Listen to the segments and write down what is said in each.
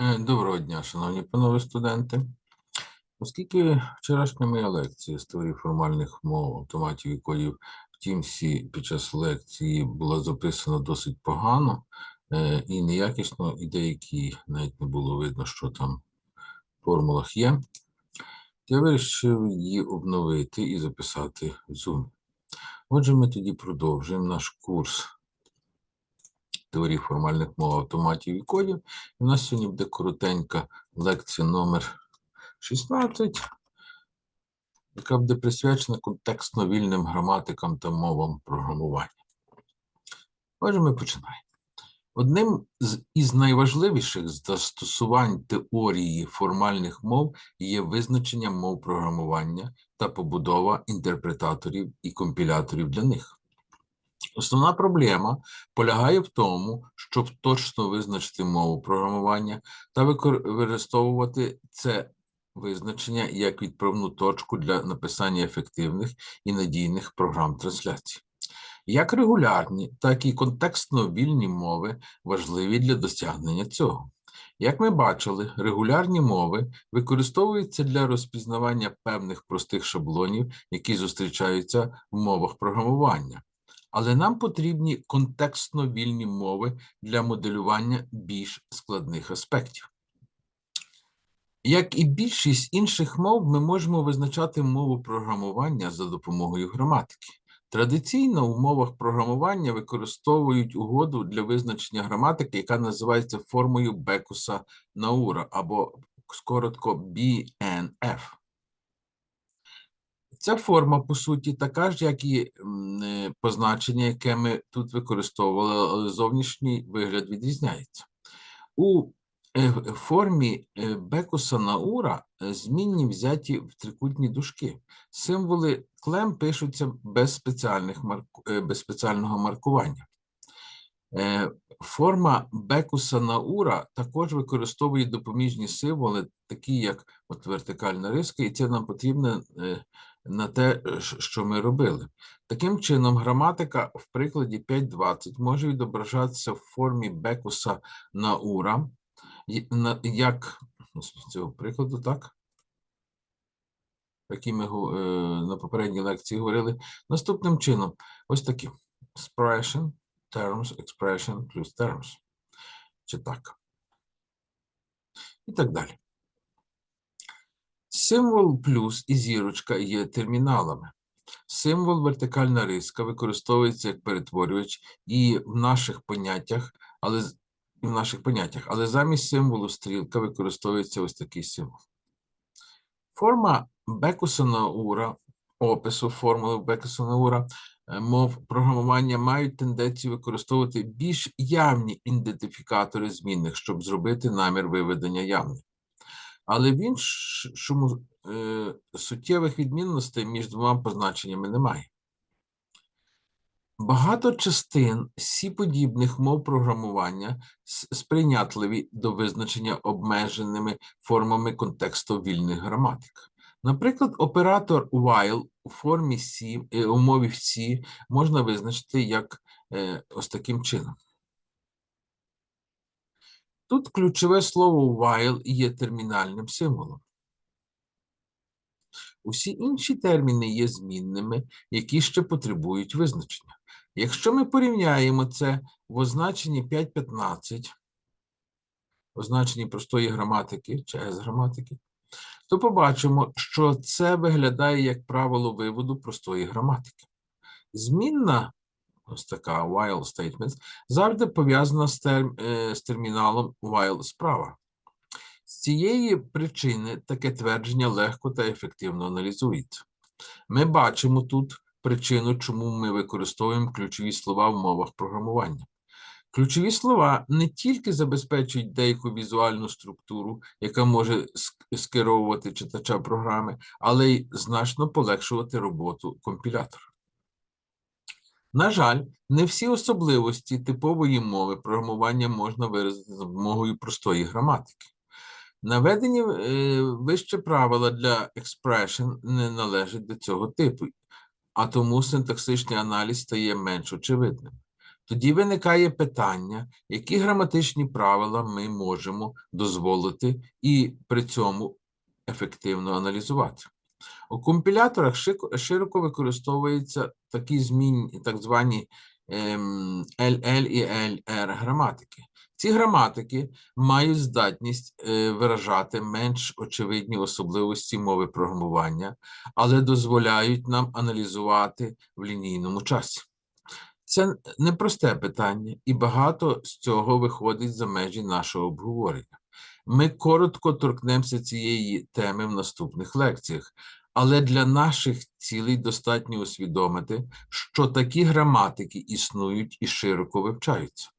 Е, Доброго дня, шановні панове студенти. Оскільки вчорашня моя лекція з теорії формальних мов, автоматів і кодів в Тімсі під час лекції була записана досить погано е, і неякісно, і деякі навіть не було видно, що там в формулах є, я вирішив її обновити і записати в Zoom. Отже, ми тоді продовжуємо наш курс теорії формальних мов автоматів і кодів. І у нас сьогодні буде коротенька лекція номер 16, яка буде присвячена контекстно вільним граматикам та мовам програмування. Отже, ми починаємо. Одним з із найважливіших застосувань теорії формальних мов є визначення мов програмування та побудова інтерпретаторів і компіляторів для них. Основна проблема полягає в тому, щоб точно визначити мову програмування та використовувати це визначення як відправну точку для написання ефективних і надійних програм трансляції. Як регулярні, так і контекстно вільні мови важливі для досягнення цього. Як ми бачили, регулярні мови використовуються для розпізнавання певних простих шаблонів, які зустрічаються в мовах програмування. Але нам потрібні контекстно вільні мови для моделювання більш складних аспектів. Як і більшість інших мов, ми можемо визначати мову програмування за допомогою граматики. Традиційно в мовах програмування використовують угоду для визначення граматики, яка називається формою Бекуса Наура або скоротко BNF. Ця форма, по суті, така ж, як і е, позначення, яке ми тут використовували, але зовнішній вигляд відрізняється. У е, формі е, Бекуса Наура змінні взяті в трикутні дужки. Символи клем пишуться без, спеціальних марку, без спеціального маркування. Форма Бекуса Наура також використовує допоміжні символи, такі як от вертикальна риска, і це нам потрібно на те, е, що ми робили. Таким чином, граматика в прикладі 5.20 може відображатися в формі Бекуса Наура, як з цього прикладу, так? Які ми е, на попередній лекції говорили. Наступним чином, ось такі. Expression, terms, expression плюс terms. Чи так. І так далі. Символ плюс і зірочка є терміналами. Символ вертикальна риска використовується як перетворювач і в наших поняттях, але в наших поняттях, але замість символу стрілка використовується ось такий символ. Форма Бекуса-Наура, опису формули Бекуса-Наура е, мов програмування мають тенденцію використовувати більш явні ідентифікатори змінних, щоб зробити намір виведення явним. Але в іншому е, суттєвих відмінностей між двома позначеннями немає. Багато частин сі-подібних мов програмування сприйнятливі до визначення обмеженими формами контексту вільних граматик. Наприклад, оператор while у формі C, е, у мові C можна визначити як е, ось таким чином. Тут ключове слово while є термінальним символом. Усі інші терміни є змінними, які ще потребують визначення. Якщо ми порівняємо це в означенні 5.15, означенні простої граматики чи S-граматики, то побачимо, що це виглядає як правило виводу простої граматики. Змінна, ось така while statements, завжди пов'язана з, терм, е, з терміналом while справа. З цієї причини таке твердження легко та ефективно аналізується. Ми бачимо тут причину, чому ми використовуємо ключові слова в мовах програмування. Ключові слова не тільки забезпечують деяку візуальну структуру, яка може скеровувати читача програми, але й значно полегшувати роботу компілятора. На жаль, не всі особливості типової мови програмування можна виразити за допомогою простої граматики. Наведені е, вище правила для expression не належать до цього типу, а тому синтаксичний аналіз стає менш очевидним. Тоді виникає питання, які граматичні правила ми можемо дозволити і при цьому ефективно аналізувати. У компіляторах широко використовуються такі змінні, так звані ем, LL і LR граматики. Ці граматики мають здатність е, виражати менш очевидні особливості мови програмування, але дозволяють нам аналізувати в лінійному часі. Це непросте питання, і багато з цього виходить за межі нашого обговорення. Ми коротко торкнемося цієї теми в наступних лекціях, але для наших цілей достатньо усвідомити, що такі граматики існують і широко вивчаються.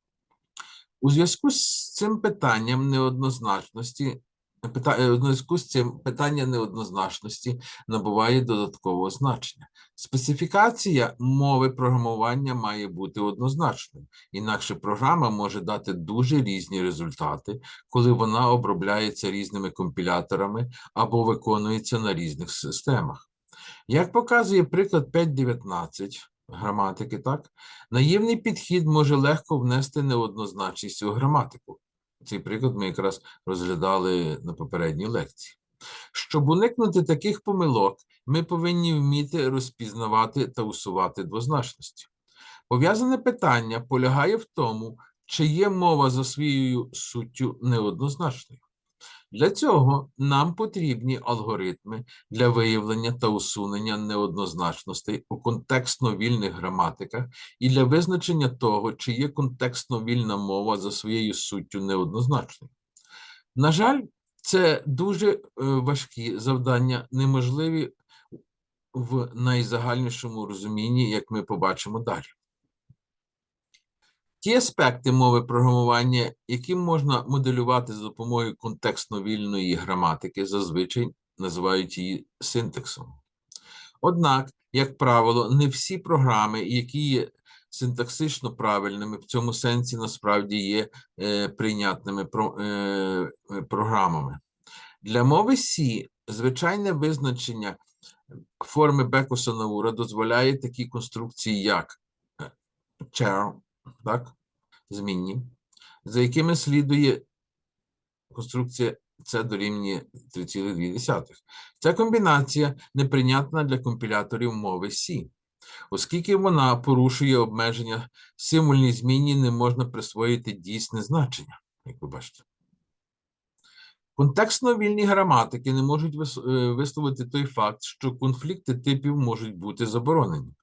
У зв'язку з цим питанням неоднозначності, пита, е, зв'язку з цим питання неоднозначності набуває додаткового значення. Специфікація мови програмування має бути однозначною, інакше програма може дати дуже різні результати, коли вона обробляється різними компіляторами або виконується на різних системах. Як показує приклад 5.19 граматики, так, наївний підхід може легко внести неоднозначність у граматику. Цей приклад ми якраз розглядали на попередній лекції. Щоб уникнути таких помилок, ми повинні вміти розпізнавати та усувати двозначності. Пов'язане питання полягає в тому, чи є мова за своєю суттю неоднозначною. Для цього нам потрібні алгоритми для виявлення та усунення неоднозначностей у контекстно вільних граматиках і для визначення того, чи є контекстно вільна мова за своєю суттю неоднозначною. На жаль, це дуже е, важкі завдання, неможливі в найзагальнішому розумінні, як ми побачимо далі. Ті аспекти мови програмування, які можна моделювати за допомогою контекстно-вільної граматики, зазвичай називають її синтаксом. Однак, як правило, не всі програми, які є синтаксично правильними, в цьому сенсі насправді є е, прийнятними про, е, програмами. Для мови C звичайне визначення форми Бекуса Наура дозволяє такі конструкції, як е, chair, так, змінні, за якими слідує конструкція це дорівнює 3,2. Ця комбінація неприйнятна для компіляторів мови C, оскільки вона порушує обмеження символьній зміні не можна присвоїти дійсне значення, як ви бачите. Контекстно вільні граматики не можуть е, висловити той факт, що конфлікти типів можуть бути заборонені.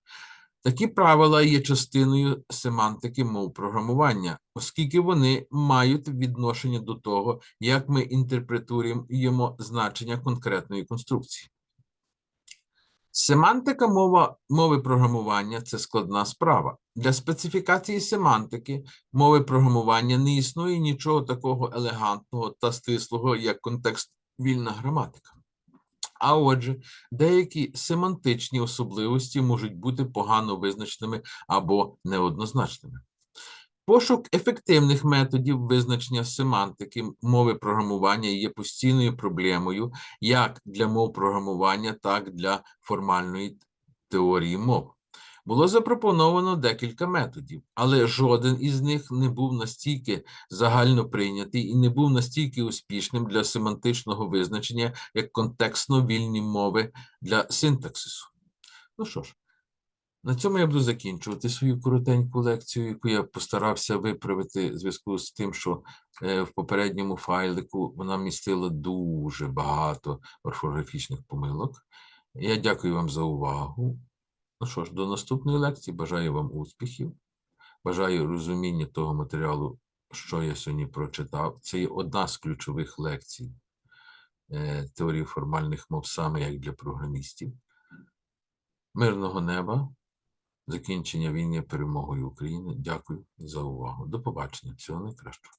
Такі правила є частиною семантики мов програмування, оскільки вони мають відношення до того, як ми інтерпретуємо значення конкретної конструкції. Семантика мова, мови програмування це складна справа. Для специфікації семантики мови програмування не існує нічого такого елегантного та стислого, як контекст вільна граматика. А отже, деякі семантичні особливості можуть бути погано визначеними або неоднозначними. Пошук ефективних методів визначення семантики мови програмування є постійною проблемою як для мов програмування, так і для формальної теорії мов. Було запропоновано декілька методів, але жоден із них не був настільки загально прийнятий і не був настільки успішним для семантичного визначення, як контекстно вільні мови для синтаксису. Ну що ж, на цьому я буду закінчувати свою коротеньку лекцію, яку я постарався виправити в зв'язку з тим, що е, в попередньому файлику вона містила дуже багато орфографічних помилок. Я дякую вам за увагу. Ну що ж, до наступної лекції. Бажаю вам успіхів. Бажаю розуміння того матеріалу, що я сьогодні прочитав. Це є одна з ключових лекцій е, теорії формальних мов, саме як для програмістів. Мирного неба, закінчення війни перемогою України. Дякую за увагу. До побачення. Всього найкращого.